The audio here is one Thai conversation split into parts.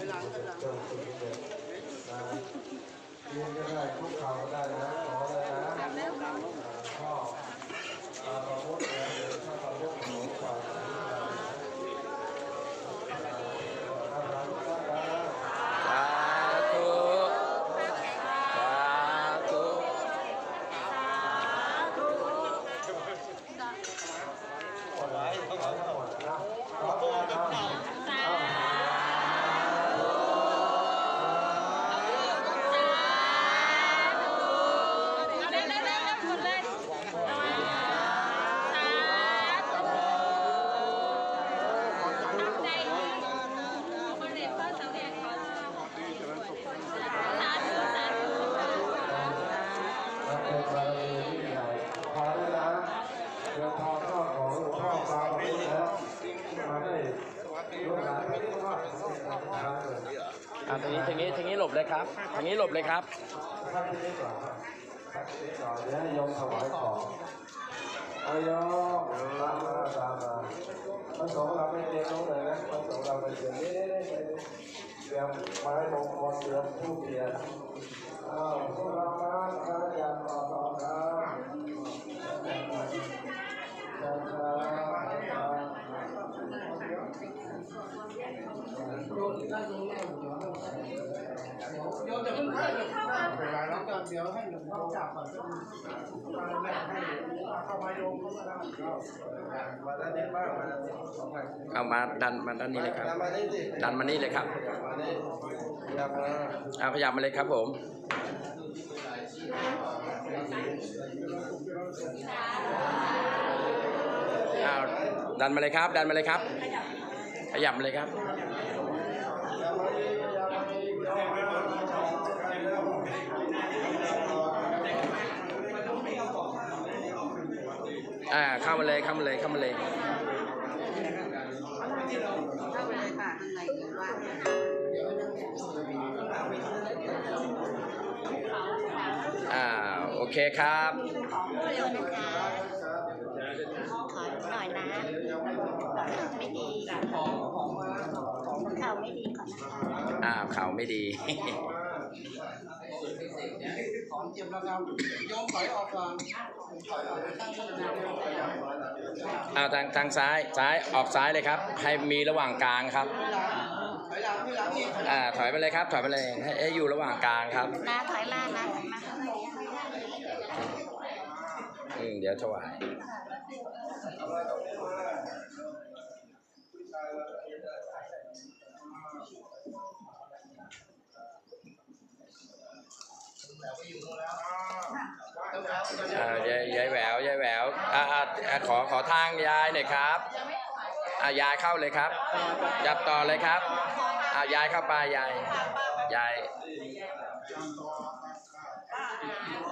จงสุขเด็ดนะยืนก็ได้คุกเข่าก็ได้นะขอเลยนะพ่ออาประมุขนะเดี๋ยวถ้าประมุขของฝ่ายนี้อาหารก็ได้ สาธุสาธุ หมดแล้วหมดนะขอเลยนะ เร็วเร็วเร็วหมดเลยตั้งใจคนเรียนก็สำเร็จก่อนสาธุสาธุ มัน เป็นบารมีที่ใหญ่พอได้นะเดินทางเข้าของหลวงพ่อปาประมุขแล้วมาได้ลูกหลานไม่ได้ว่าเป็นสิ่งที่ทำเลยอ่าทางนี้ทางนี้ทางนี้หลบเลยครับทางนี้หลบเลยครับท่านที่นี่ก่อนครับท่านที่นี่ก่อนเดี๋ยวโยมถวายของอายมตามมาตามมาพระสงฆ์เราไม่เตรียมรู้เลยนะพระสงฆ์เราไม่เตรียมนี่นี่นี่นี่เตรียมไม้มงคลเตรียมผู้เทียรามาพระยามต่อต่อครับช้าช้าเวลาแล้วก็เดี๋ยวให้หลวงพ่อจับก่อนก็มาแม่ให้เข้ามาโยมเข้ามาได้ก็มาด้านนี้บ้างมาด้านนี้สองพันเอามาดันมาด้านนี้เลยครับมานี่สิดันมานี่เลยครับมานี่อยากมาอ่าพยายามมาเลยครับผม อ้าวดันมาเลยครับ ดันมาเลยครับ ขยับมาเลยครับอ่าเข้ามาเลยเข้ามาเลยเข้ามาเลย เคครับขอหน่อยนะข่าวไม่ดีข่าวไม่ดีก่อนนะคะอ่าวข่าวไม่ดีของเจ็บแล้วครับโยมถอยออกก่อนถอยออกตั้งสติอ่าทางทางซ้ายซ้ายออกซ้ายเลยครับ ให้มีระหว่างกลางครับถ อยหลังที่หลังนี่อ่าถอยไปเลยครับ ถอยไปเลยให้ให้อยู่ระหว่างกลางครับนะถอยมานะถอยมาอืมเดี๋ยวถวายอ่ายายยายแหววยายแหววอ่าอ่าอ่าขอขอทางยายหน่อยครับ อายายเข้าเลยครับ จับต่อเลยครับอายายเข้าไปยายยาย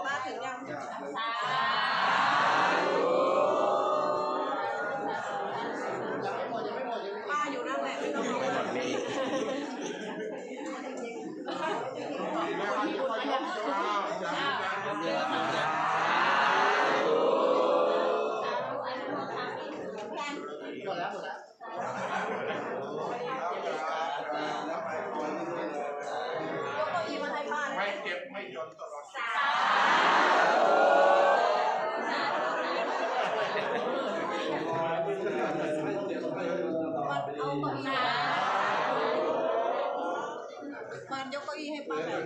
ไม่ ยกเก้าอี้ให้ป้าหน่อย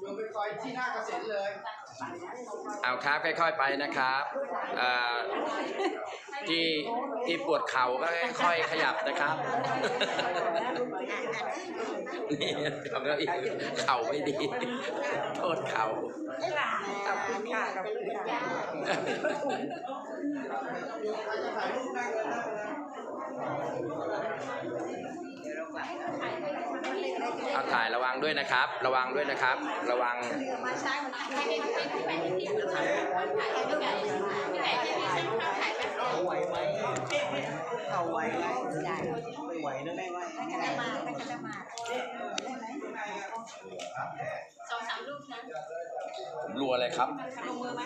โยมไปคอยที่หน้าเกษตรเลยเอาครับค่อยๆไปนะครับอ่าที่ที่ปวดเข่าก็ค่อยๆขยับนะครับนี่ทำแล้วอีกเข่าไม่ดีโทษเข่าขอบคุณค่ะขอบคุณค่ะ ถ่ายรูปนั่งเลยนะอาถ่ายระวังด้วยนะครับ ระวังด้วยนะครับ ระวังไหวไหมเขาไหวไหมไม่ไหวนะแม่ว่าท่านก็จะมาท่จะมาสองสามรูปนะ ผมรัวเลยครับลงมือไหม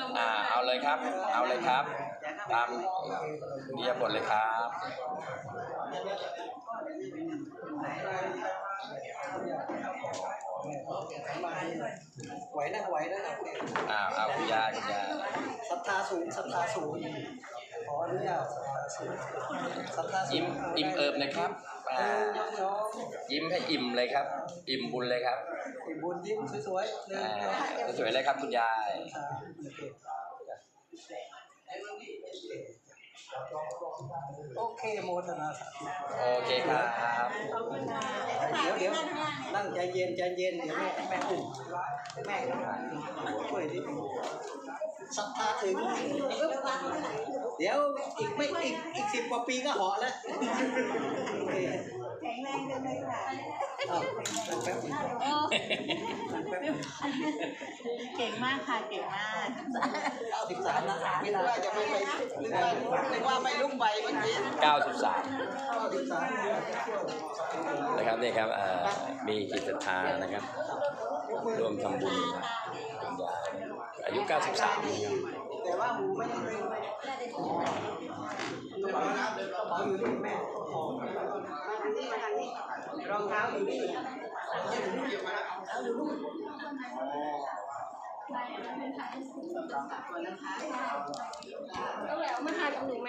ลงมือ่า เอาเลยครับ เอาเลยครับ ตามเรียบทเลยครับ ไหวนะไหวนะอ่าเอาคุณยายคุณยายศรัทธาสูงศรัทธาสูงขออนุญาตศรัทธาสูงยิ้มอิ่มเอิบเลยครับอ่าน้องน้อง ยิ้มให้อิ่มเลยครับ อิ่มบุญเลยครับ อิ่มบุญยิ้มสวยๆหนึ่งอ่าสวยๆเลยครับคุณยาย โอเคโมทนาสาธุโอเคครับเดี๋ยวเดี๋ยวนั่งใจเย็นใจเย็นเดี๋ยวแม่แม่อุ้มแม่ช่วยนิดนึงศรัทธาถึงเดี๋ยวอีกไม่อีกอีกสิบกว่าปีก็เหาะแล้วแข็งแรงจังเลยค่ะ เก่งมากค่ะ เก่งมากเก้าสิบสามนะไม่ได้ว่าจะไม่ไปนึกว่านึกว่าไม่ลุกไปเมื่อกี้93เก้าสิบสามนะครับนี่ครับอ่ามีจิตศรัทธานะครับ ร่วมทำบุญคุณยายอายุ 93นะครับ แต่ว่าหูไม่ได้กระเป๋านะกระเป๋าอยู่ที่แม่ของมาทางนี้มาทางนี้รองเท้าอยู่นี่เก็บมาแล้วเอาดูลูกต้องแล้วมาทานกับหนูไหม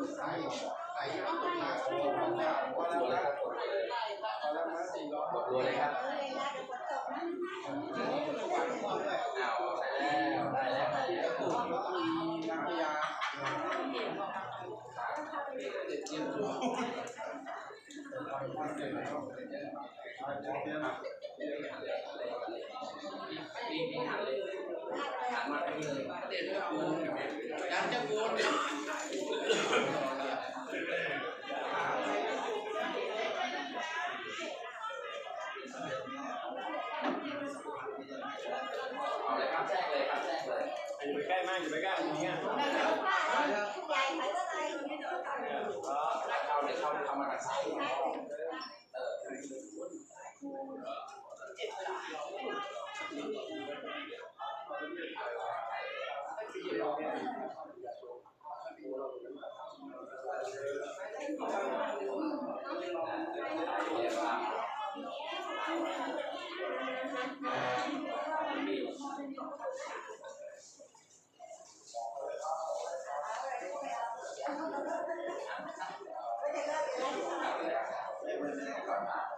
รับกดตัวเลยครับอ้าว เอาเลยครับแทรกเลยครับแทรกเลยอยู่ไปใกล้มากอยู่ไปใกล้อย่างเงี้ยเข้าเลยเข้าเข้ามาทางซ้ายเออ Amen.